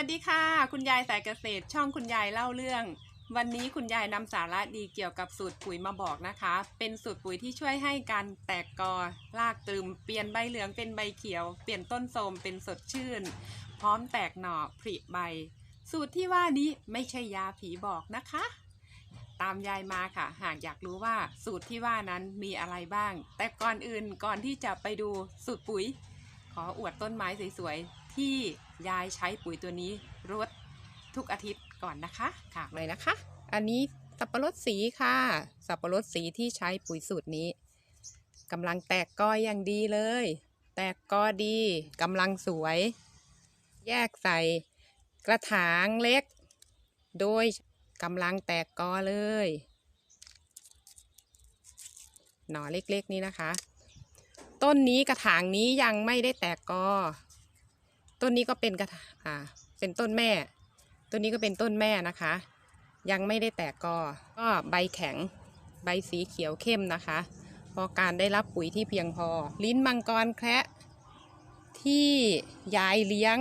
วัสดีค่ะ คุณยายสายเกษตร ช่องคุณยายเล่าเรื่อง วันนี้คุณยายนำสาระดีเกี่ยวกับสูตรปุ๋ยมาบอกนะคะ เป็นสูตรปุ๋ยที่ช่วยให้การแตกกอรากตรึม เปลี่ยนใบเหลืองเป็นใบเขียว เปลี่ยนต้นโทมเป็นสดชื่น พร้อมแตกหน่อผลิใบ สูตรที่ว่านี้ไม่ใช่ยาผีบอกนะคะ ตามยายมาค่ะ หากอยากรู้ว่าสูตรที่ว่านั้นมีอะไรบ้าง แต่ก่อนอื่นก่อนที่จะไปดูสูตรปุ๋ย ขออวดต้นไม้สวยๆ ที่ยายใช้ปุ๋ยตัวนี้รดทุกอาทิตย์ก่อนนะคะค่ะเลยนะคะ อันนี้สับปะรดสีค่ะ สับปะรดสีที่ใช้ปุ๋ยสูตรนี้กำลังแตกกออย่างดีเลย แตกกอดีกำลังสวย แยกใส่กระถางเล็ก โดยกำลังแตกกอเลย หน่อเล็กๆ นี้นะคะ ต้นนี้กระถางนี้ยังไม่ได้แตกกอ ต้นนี้ก็เป็นกระถางอ่าเป็นต้นแม่ต้นนี้ก็เป็นต้นแม่นะคะ ยังไม่ได้แตกกอ ก็ใบแข็งใบสีเขียวเข้มนะคะ พอการได้รับปุ๋ยที่เพียงพอ ลิ้นมังกรแคระที่ยายเลี้ยง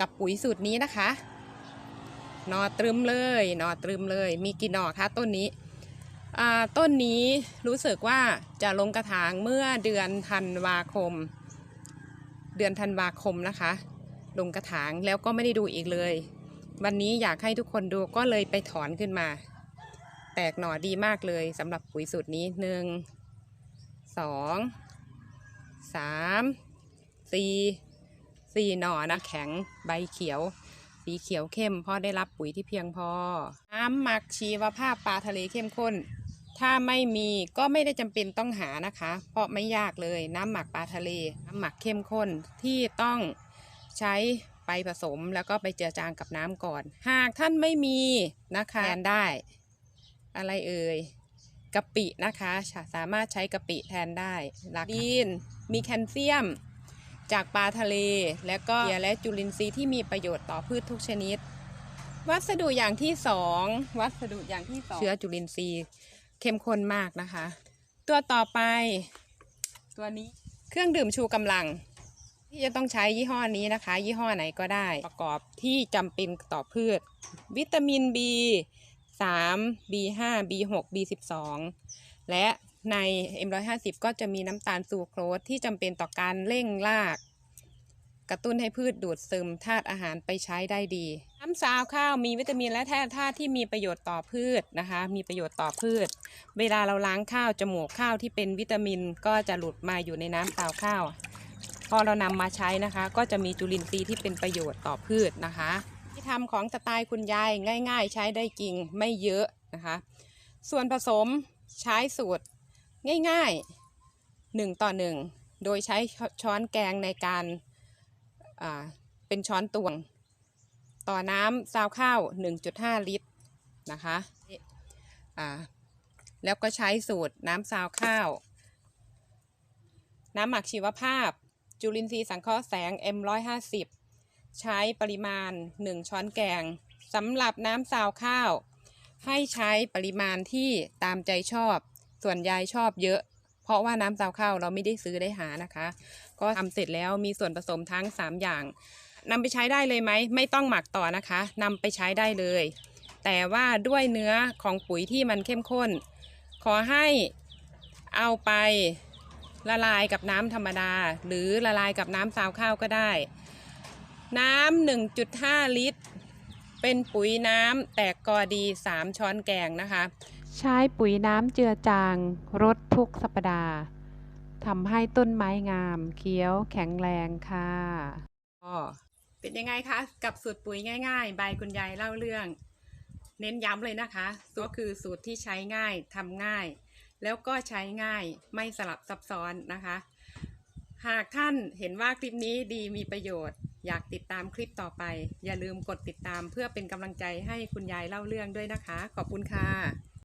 กับปุ๋ยสูตรนี้นะคะหนอตรึมเลยหนอตรึมเลย มีกี่หนอคะต้นนี้อ่าต้นนี้รู้สึกว่าจะลงกระถางเมื่อเดือนธันวาคม เดือนธันวาคมนะคะ ลงกระถางแล้วก็ไม่ได้ดูอีกเลย วันนี้อยากให้ทุกคนดูก็เลยไปถอนขึ้นมา แตกหน่อดีมากเลยสำหรับปุ๋ยสูตรนี้หนึ่งสองสามสี่สี่หน่อนะแข็งใบเขียว สีเขียวเข้มเพราะได้รับปุ๋ยที่เพียงพอ น้ำหมักชีวภาพปลาทะเลเข้มข้น ถ้าไม่มีก็ไม่ได้จำเป็นต้องหานะคะ เพราะไม่ยากเลยน้ำหมักปลาทะเล น้ำหมักเข้มข้นที่ต้องใช้ไปผสมแล้วก็ไปเจือจางกับน้ำก่อน หากท่านไม่มีนะคะแทนได้ อะไรเอ่ยกะปินะคะสามารถใช้กะปิแทนได้หลักดีนมีแคลเซียม จากปลาทะเล และก็เกลือและจุลินทรีย์ที่มีประโยชน์ต่อพืชทุกชนิด วัสดุอย่างที่สองวัสดุอย่างที่สองเชื้อจุลินทรีย์ เข้มข้นมากนะคะ ตัวต่อไป ตัวนี้เครื่องดื่มชูกำลัง ที่จะต้องใช้ยี่ห้อนี้นะคะ ยี่ห้อไหนก็ได้ประกอบที่จำเป็นต่อพืช วิตามิน B 3 B5 B6 B12 และใน M150 ก็จะมีน้ำตาลซูโครสที่จำเป็นต่อการเร่งราก กระตุ้นให้พืชดูดซึมธาตุอาหารไปใช้ได้ดี น้ำซาวข้าวมีวิตามินและแร่ธาตุที่มีประโยชน์ต่อพืชนะคะ มีประโยชน์ต่อพืช เวลาเราล้างข้าวจมูกข้าวที่เป็นวิตามินก็จะหลุดมาอยู่ในน้ำซาข้าวพอเรานำมาใช้นะคะ ก็จะมีจุลินทรีย์ที่เป็นประโยชน์ต่อพืชนะคะ ที่ทำของสไตล์คุณยายง่าย ๆ ใช้ได้จริงไม่เยอะนะคะ ส่วนผสมใช้สูตรง่ายๆหนึ่งต่อหนึ่งโดยใช้ช้อนแกงในการเป็นช้อนตวง ต่อน้ำซาวข้าว 1.5 ลิตรนะคะอ่า แล้วก็ใช้สูตรน้ำซาวข้าว น้ำหมักชีวภาพ จุลินทรีย์สังเคราะห์แสง M150 ใช้ปริมาณ 1 ช้อนแกงสำหรับน้ำซาวข้าว ให้ใช้ปริมาณที่ตามใจชอบ ส่วนยายชอบเยอะ เพราะว่าน้ำซาวข้าวเราไม่ได้ซื้อได้หานะคะ ก็ทำเสร็จแล้วมีส่วนผสมทั้ง 3 อย่างนำไปใช้ได้เลยไหม ไม่ต้องหมักต่อนะคะนำไปใช้ได้เลย แต่ว่าด้วยเนื้อของปุ๋ยที่มันเข้มข้น ขอให้เอาไปละลายกับน้ำธรรมดา หรือละลายกับน้ำซาวข้าวก็ได้ น้ำ 1.5 ลิตร เป็นปุ๋ยน้ำแตกกอดี 3 ช้อนแกงนะคะ ใช้ปุ๋ยน้ำเจือจางรดทุกสัปดาห์ทำให้ต้นไม้งาม เขียวแข็งแรงค่ะก็เป็นยังไงคะ กับสูตรปุ๋ยง่ายๆ ใบคุณยายเล่าเรื่อง เน้นย้ำเลยนะคะ ก็คือสูตรที่ใช้ง่ายทำง่าย แล้วก็ใช้ง่ายไม่สลับซับซ้อนนะคะ หากท่านเห็นว่าคลิปนี้ดีมีประโยชน์ อยากติดตามคลิปต่อไป อย่าลืมกดติดตามเพื่อเป็นกำลังใจให้คุณยายเล่าเรื่องด้วยนะคะ ขอบคุณค่ะ